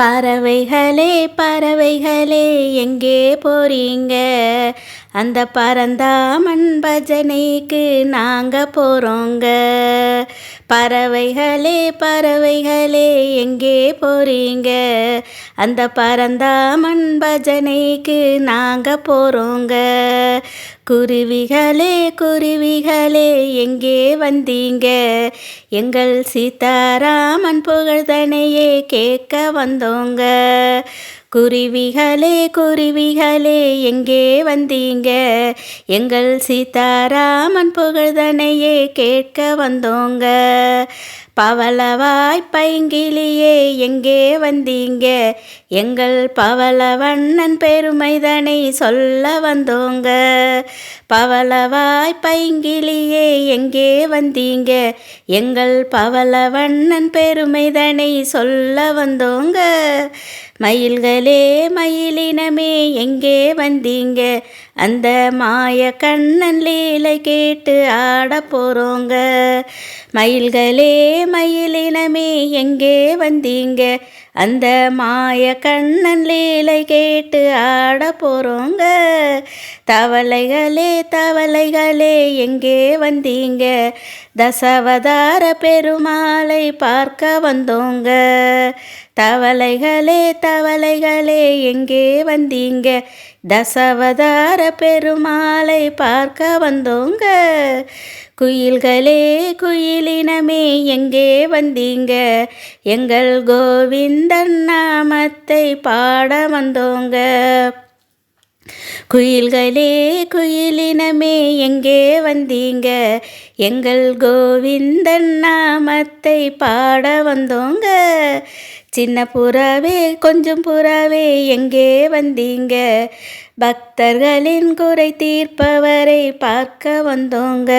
பறவைகளே பறவைகளே எங்கே போறீங்க? அந்த பரந்தாமன் பஜனைக்கு நாங்கள் போகிறோங்க பறவைகளே பறவைகளே எங்கே போறீங்க? அந்த பரந்தாமன் பஜனைக்கு நாங்கள் போகிறோங்க குருவிகளே குருவிகளே எங்கே வந்தீங்க? எங்கள் சீதாராமன் புகழ்தனையே கேட்க வந்தோங்க. குருவிகளே குருவிகளே எங்கே வந்தீங்க? எங்கள் சீதாராமன் புகழ்தனையே கேட்க வந்தோங்க. பவளவாய் பைங்கிலியே எங்கே வந்தீங்க? எங்கள் பவளவண்ணன் பெருமைதனை சொல்ல வந்தோங்க. பவளவாய் பைங்கிலியே எங்கே வந்தீங்க? எங்கள் பவளவண்ணன் பெருமைதனை சொல்ல வந்தோங்க. மயில்களே மயிலினமே எங்கே வந்தீங்க? அந்த மாய கண்ணன் லீலை கேட்டு ஆட போகிறோங்க மயில்களே மயிலினமே எங்கே வந்தீங்க? அந்த மாய கண்ணன் லீலை கேட்டு ஆட போகிறோங்க தவளைகளே தவளைகளே எங்கே வந்தீங்க? தசவதார பெருமாளை பார்க்க வந்தோங்க. தவளைகளே தவளைகளே எங்கே வந்தீங்க? தசவதார பெருமாளை பார்க்க வந்தோங்க. குயில்களே குயிலினமே எங்கே வந்தீங்க? எங்கள் கோவிந்தன் நாமத்தை பாட வந்தோங்க. குயில்களே குயிலினமே எங்கே வந்தீங்க? எங்கள் கோவிந்தன் நாமத்தை பாட வந்தோங்க. சின்ன புறாவே கொஞ்சம் புறாவே எங்கே வந்தீங்க? பக்தர்களின் குறை தீர்ப்பவரை பார்க்க வந்தோங்க.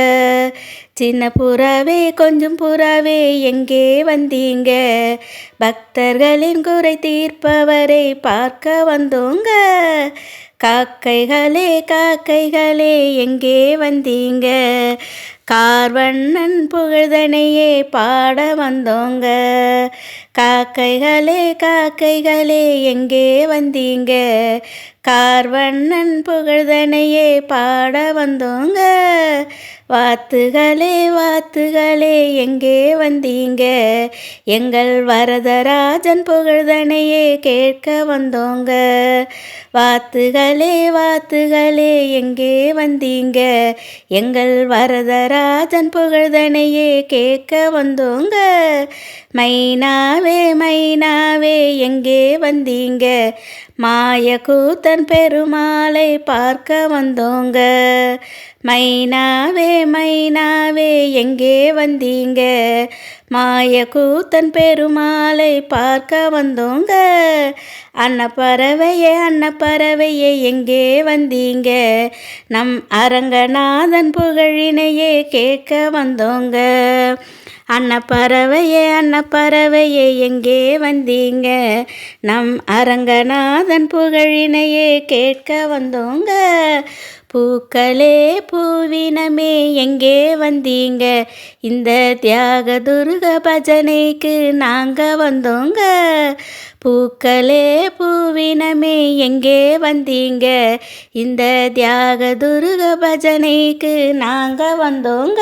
சின்ன புறாவே கொஞ்சம் புறாவே எங்கே வந்தீங்க? பக்தர்களின் குறை தீர்ப்பவரை பார்க்க வந்தோங்க. காக்கைகளே காக்கைகளே எங்கே வந்தீங்க? கார்வண்ணன் புகழ்தனையே பாட வந்தோங்க. காக்கைகளே காக்கைகளே எங்கே வந்தீங்க? கார்வண்ணன் புகழ்தனையே பாட வந்தோங்க. வாத்துகளே வாத்துகளே எங்கே வந்தீங்க? எங்கள் வரதராஜன் புகழ்தனையே கேட்க வந்தோங்க. வாத்துகளே வாத்துகளே எங்கே வந்தீங்க? எங்கள் வரதராஜன் புகழ்தனையே கேட்க வந்தோங்க. மைனாவே மைனாவே எங்கே வந்தீங்க? மாய கூத்தன் பெருமாளை பார்க்க வந்தோங்க. மைனாவே மைனாவே எங்கே வந்தீங்க? மாய கூத்தன் பெருமாளை பார்க்க வந்தோங்க. அன்னப்பறவையே அன்னப்பறவையே எங்கே வந்தீங்க? நம் அரங்கநாதன் புகழினையே கேட்க வந்தோங்க. அன்னப்பறவையே அன்னப்பறவையே எங்கே வந்தீங்க? நம் அரங்கநாதன் புகழினையே கேட்க வந்தோங்க. பூக்களே பூவினமே எங்கே வந்தீங்க? இந்த தியாக துர்க பஜனைக்கு நாங்கள் வந்தோங்க. பூக்களே பூவினமே எங்கே வந்தீங்க? இந்த தியாக துர்க பஜனைக்கு நாங்கள் வந்தோங்க.